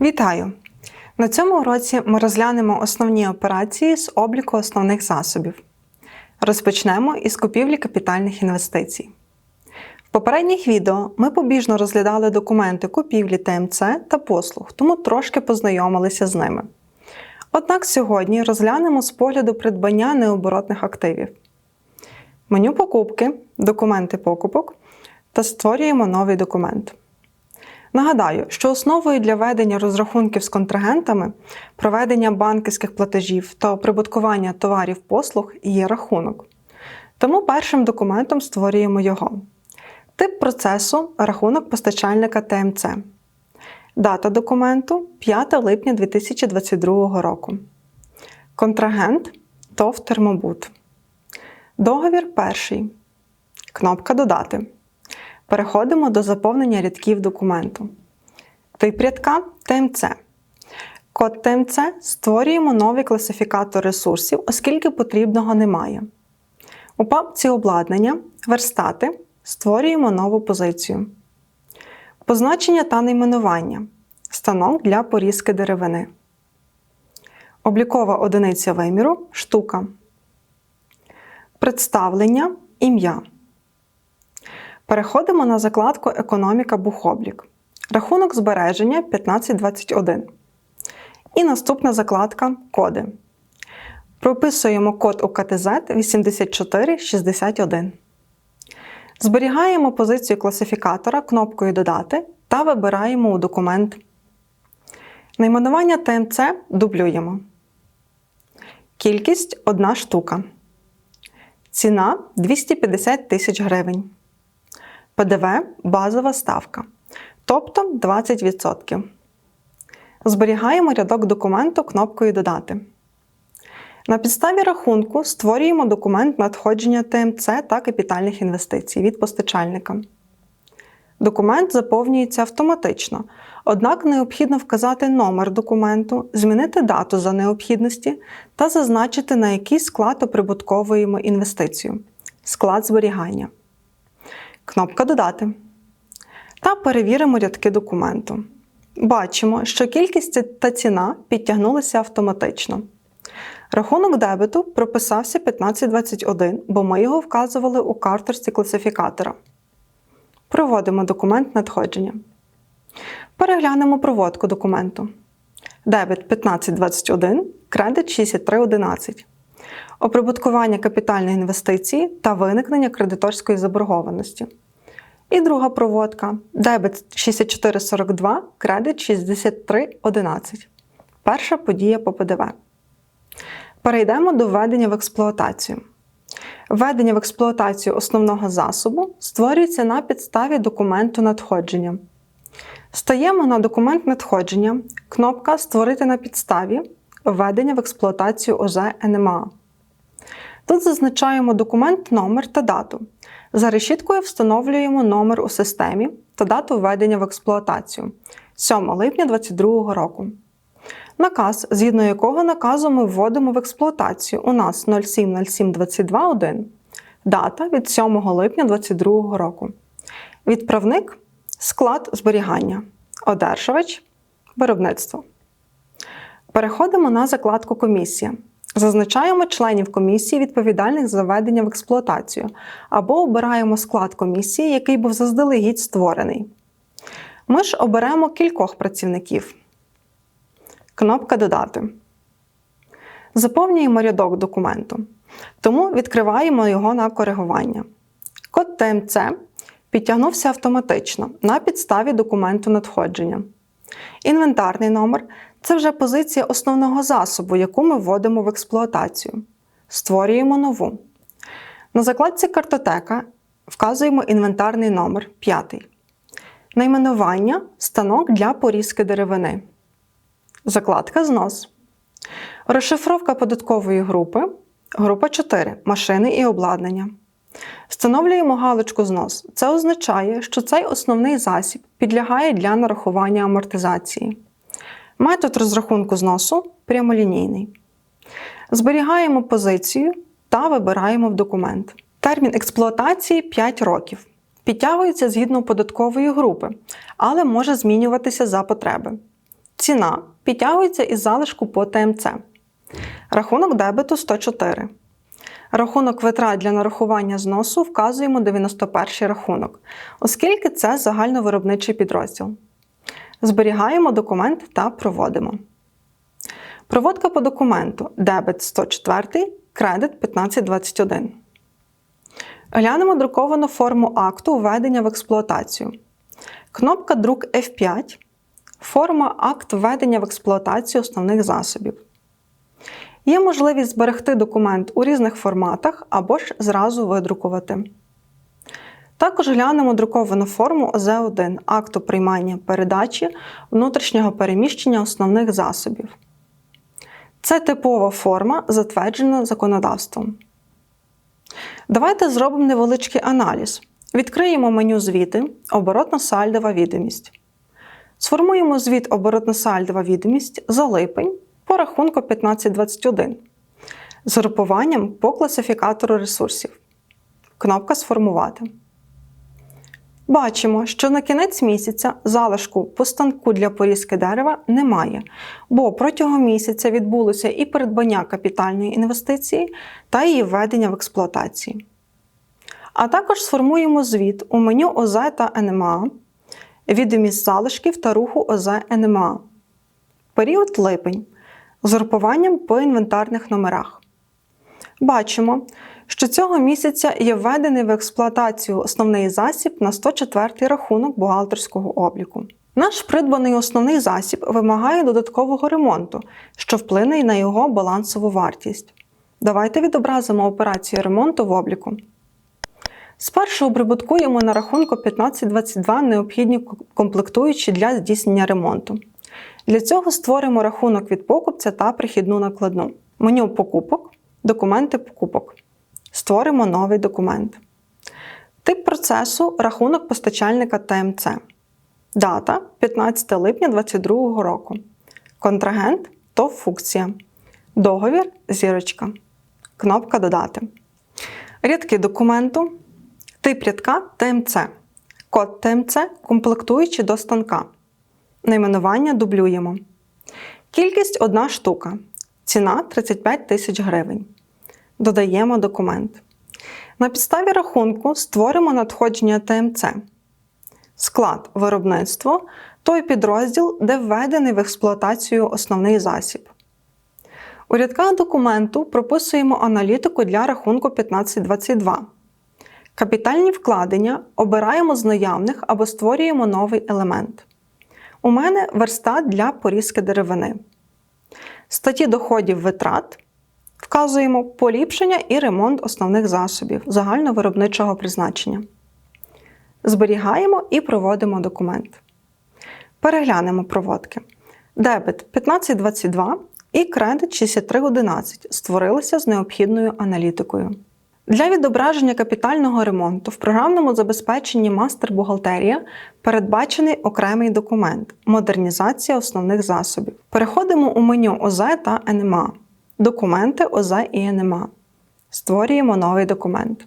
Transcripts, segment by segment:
Вітаю! На цьому уроці ми розглянемо основні операції з обліку основних засобів. Розпочнемо із купівлі капітальних інвестицій. В попередніх відео ми побіжно розглядали документи купівлі ТМЦ та послуг, тому трошки познайомилися з ними. Однак сьогодні розглянемо з погляду придбання необоротних активів. Меню покупки, документи покупок та створюємо новий документ. Нагадаю, що основою для ведення розрахунків з контрагентами, проведення банківських платежів та оприбуткування товарів послуг є рахунок. Тому першим документом створюємо його. Тип процесу рахунок постачальника ТМЦ. Дата документу 5 липня 2022 року. Контрагент ТОВ Термобут. Договір перший. Кнопка Додати. Переходимо до заповнення рядків документу. Тип рядка ТМЦ. Код ТМЦ створюємо новий класифікатор ресурсів, оскільки потрібного немає. У папці обладнання Верстати створюємо нову позицію. Позначення та найменування. Станок для порізки деревини. Облікова одиниця виміру штука. Представлення ім'я. Переходимо на закладку Економіка Бухоблік. Рахунок збереження 1521. І наступна закладка Коди. Прописуємо код УКТЗ 8461. Зберігаємо позицію класифікатора кнопкою Додати та вибираємо у документ. Найменування ТМЦ дублюємо. Кількість 1 штука. Ціна 250 тисяч гривень. ПДВ базова ставка, тобто 20%. Зберігаємо рядок документу кнопкою Додати. На підставі рахунку створюємо документ надходження ТМЦ та капітальних інвестицій від постачальника. Документ заповнюється автоматично, однак необхідно вказати номер документу, змінити дату за необхідності та зазначити, на який склад оприбутковуємо інвестицію склад зберігання. Кнопка Додати. Та перевіримо рядки документу. Бачимо, що кількість та ціна підтягнулися автоматично. Рахунок дебету прописався 1521, бо ми його вказували у карторці класифікатора. Проводимо документ надходження. Переглянемо проводку документу. Дебет 1521, кредит 6311. Оприбуткування капітальної інвестиції та виникнення кредиторської заборгованості. І друга проводка дебет 6442, кредит 6311. Перша подія по ПДВ. Перейдемо до введення в експлуатацію. Введення в експлуатацію основного засобу створюється на підставі документу надходження. Стаємо на документ надходження, кнопка Створити на підставі введення в експлуатацію ОЗ НМА. Тут зазначаємо документ, номер та дату. За решіткою встановлюємо номер у системі та дату введення в експлуатацію 7 липня 2022 року. Наказ, згідно якого наказу ми вводимо в експлуатацію, у нас 07.07.22.1. Дата від 7 липня 2022 року. Відправник склад зберігання. Одержувач виробництво. Переходимо на закладку Комісія. Зазначаємо членів комісії, відповідальних за введення в експлуатацію, або обираємо склад комісії, який був заздалегідь створений. Ми ж оберемо кількох працівників. Кнопка Додати. Заповнюємо рядок документу. Тому відкриваємо його на коригування. Код ТМЦ підтягнувся автоматично на підставі документу надходження. Інвентарний номер це вже позиція основного засобу, яку ми вводимо в експлуатацію. Створюємо нову. На закладці картотека вказуємо інвентарний номер 5. Найменування станок для порізки деревини. Закладка знос. Розшифровка податкової групи. Група 4. Машини і обладнання. Встановлюємо галочку знос. Це означає, що цей основний засіб підлягає для нарахування амортизації. Метод розрахунку зносу прямолінійний. Зберігаємо позицію та вибираємо в документ. Термін експлуатації 5 років. Підтягується згідно податкової групи, але може змінюватися за потреби. Ціна підтягується із залишку по ТМЦ. Рахунок дебету 104. Рахунок витрат для нарахування зносу вказуємо 91 рахунок, оскільки це загальновиробничий підрозділ. Зберігаємо документ та проводимо. Проводка по документу дебет 104, кредит 1521. Глянемо друковану форму акту введення в експлуатацію. Кнопка Друк F5. Форма акт введення в експлуатацію основних засобів. Є можливість зберегти документ у різних форматах або ж зразу видрукувати. Також глянемо друковану форму ОЗ1 акту приймання передачі внутрішнього переміщення основних засобів. Це типова форма, затверджена законодавством. Давайте зробимо невеличкий аналіз. Відкриємо меню звіти, оборотно-сальдова відомість. Сформуємо звіт оборотно-сальдова відомість за липень по рахунку 1521 з групуванням по класифікатору ресурсів. Кнопка Сформувати. Бачимо, що на кінець місяця залишку по станку для порізки дерева немає, бо протягом місяця відбулося і придбання капітальної інвестиції та її введення в експлуатації. А також сформуємо звіт у меню ОЗ та НМА, відомість залишків та руху ОЗ НМА. Період липень з групуванням по інвентарних номерах. Бачимо, що цього місяця є введений в експлуатацію основний засіб на 104 рахунок бухгалтерського обліку. Наш придбаний основний засіб вимагає додаткового ремонту, що вплине й на його балансову вартість. Давайте відобразимо операцію ремонту в обліку. Спершу обрибуткуємо на рахунку 1522 необхідні комплектуючі для здійснення ремонту. Для цього створимо рахунок від покупця та прихідну накладну. Меню покупок, документи покупок. Створимо новий документ. Тип процесу рахунок постачальника ТМЦ. Дата 15 липня 2022 року. Контрагент ТОВ функція. Договір зірочка. Кнопка Додати. Рядки документу. Тип рядка ТМЦ. Код ТМЦ комплектуючи до станка. Найменування дублюємо. Кількість одна штука. Ціна 35 тисяч гривень. Додаємо документ. На підставі рахунку створимо надходження ТМЦ. Склад виробництво той підрозділ, де введений в експлуатацію основний засіб. У рядках документу прописуємо аналітику для рахунку 1522. Капітальні вкладення обираємо з наявних або створюємо новий елемент. У мене верстат для порізки деревини. Статті доходів витрат вказуємо поліпшення і ремонт основних засобів загальновиробничого призначення. Зберігаємо і проводимо документ. Переглянемо проводки. Дебет 1522 і кредит 6311 створилися з необхідною аналітикою. Для відображення капітального ремонту в програмному забезпеченні Мастер бухгалтерія передбачений окремий документ модернізація основних засобів. Переходимо у меню ОЗ та НМА. Документи ОЗ і НМА. Створюємо новий документ.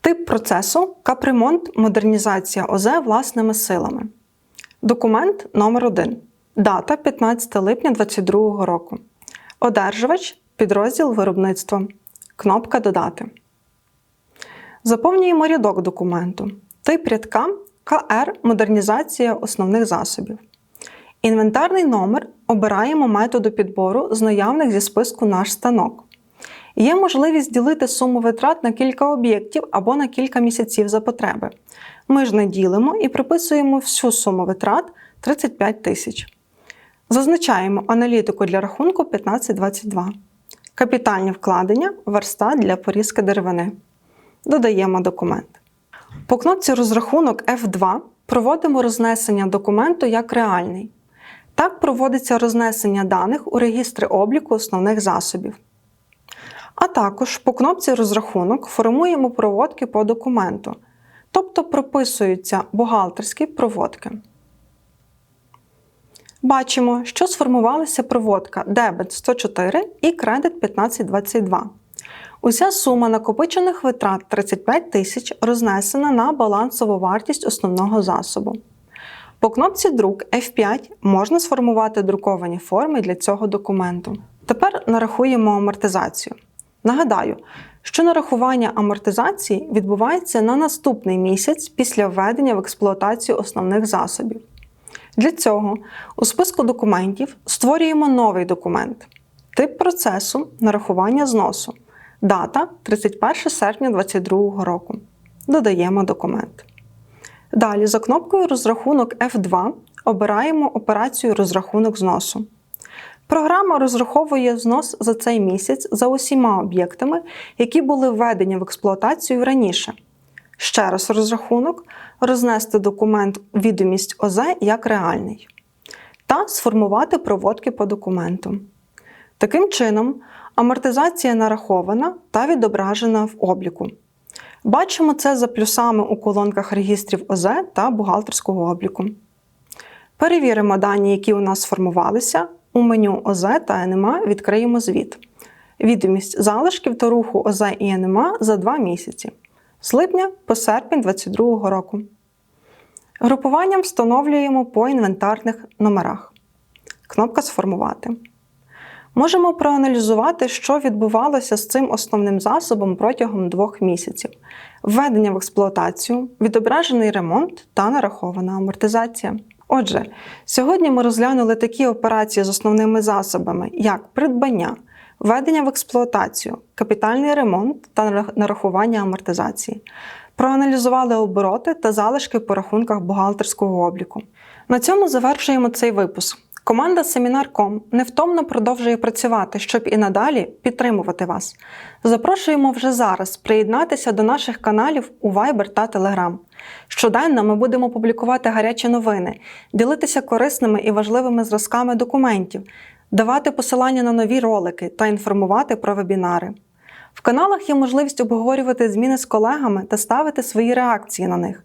Тип процесу капремонт модернізація ОЗ власними силами. Документ номер 1 Дата 15 липня 2022 року. Одержувач підрозділ виробництва. Кнопка Додати. Заповнюємо рядок документу. Тип рядка КР Модернізація основних засобів. Інвентарний номер обираємо методу підбору з наявних зі списку наш станок. Є можливість ділити суму витрат на кілька об'єктів або на кілька місяців за потреби. Ми ж не ділимо і приписуємо всю суму витрат 35 тисяч. Зазначаємо аналітику для рахунку 1522. Капітальні вкладення верста для порізки деревини. Додаємо документ. По кнопці Розрахунок F2 проводимо рознесення документу як реальний. Так проводиться рознесення даних у регістри обліку основних засобів. А також по кнопці Розрахунок формуємо проводки по документу, тобто прописуються бухгалтерські проводки. Бачимо, що сформувалася проводка дебет 104 і кредит 1522. Уся сума накопичених витрат 35 тисяч рознесена на балансову вартість основного засобу. По кнопці Друк F5 можна сформувати друковані форми для цього документу. Тепер нарахуємо амортизацію. Нагадаю, що нарахування амортизації відбувається на наступний місяць після введення в експлуатацію основних засобів. Для цього у списку документів створюємо новий документ. Тип процесу нарахування зносу. Дата 31 серпня 2022 року. Додаємо документ. Далі за кнопкою Розрахунок F2 обираємо операцію Розрахунок зносу. Програма розраховує знос за цей місяць за усіма об'єктами, які були введені в експлуатацію раніше. Ще раз розрахунок, рознести документ відомість ОЗ як реальний та сформувати проводки по документу. Таким чином, амортизація нарахована та відображена в обліку. Бачимо це за плюсами у колонках регістрів ОЗ та бухгалтерського обліку. Перевіримо дані, які у нас сформувалися. У меню ОЗ та НМА відкриємо звіт. Відомість залишків та руху ОЗ і НМА за 2 місяці з липня по серпень 2022 року. Групуванням встановлюємо по інвентарних номерах. Кнопка Сформувати. Можемо проаналізувати, що відбувалося з цим основним засобом протягом двох місяців: введення в експлуатацію, відображений ремонт та нарахована амортизація. Отже, сьогодні ми розглянули такі операції з основними засобами, як придбання, введення в експлуатацію, капітальний ремонт та нарахування амортизації. Проаналізували обороти та залишки по рахунках бухгалтерського обліку. На цьому завершуємо цей випуск. Команда Семінар.ком невтомно продовжує працювати, щоб і надалі підтримувати вас. Запрошуємо вже зараз приєднатися до наших каналів у Viber та Telegram. Щоденно ми будемо публікувати гарячі новини, ділитися корисними і важливими зразками документів, давати посилання на нові ролики та інформувати про вебінари. В каналах є можливість обговорювати зміни з колегами та ставити свої реакції на них.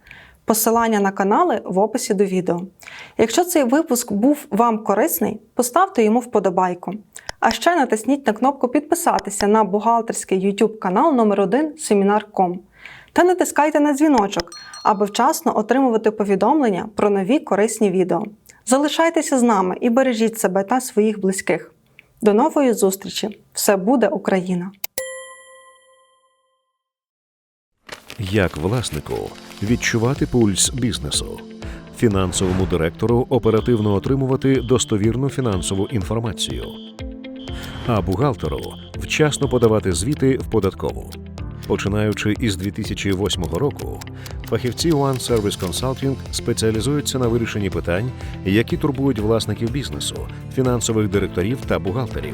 Посилання на канали в описі до відео. Якщо цей випуск був вам корисний, поставте йому вподобайку. А ще натисніть на кнопку Підписатися на бухгалтерський YouTube канал номер 1 Семінар.ком та натискайте на дзвіночок, аби вчасно отримувати повідомлення про нові корисні відео. Залишайтеся з нами і бережіть себе та своїх близьких. До нової зустрічі! Все буде Україна! Як власнику відчувати пульс бізнесу, фінансовому директору оперативно отримувати достовірну фінансову інформацію, а бухгалтеру вчасно подавати звіти в податкову. Починаючи із 2008 року, фахівці One Service Consulting спеціалізуються на вирішенні питань, які турбують власників бізнесу, фінансових директорів та бухгалтерів.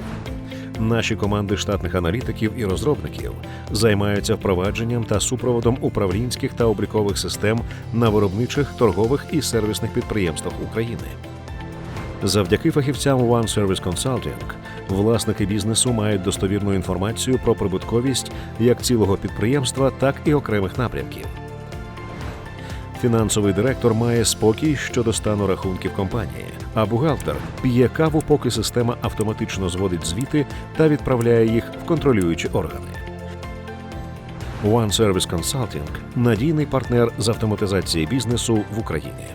Наші команди штатних аналітиків і розробників займаються впровадженням та супроводом управлінських та облікових систем на виробничих, торгових і сервісних підприємствах України. Завдяки фахівцям One Service Consulting власники бізнесу мають достовірну інформацію про прибутковість як цілого підприємства, так і окремих напрямків. Фінансовий директор має спокій щодо стану рахунків компанії, а бухгалтер п'є каву, поки система автоматично зводить звіти та відправляє їх в контролюючі органи. One Service Consulting – надійний партнер з автоматизації бізнесу в Україні.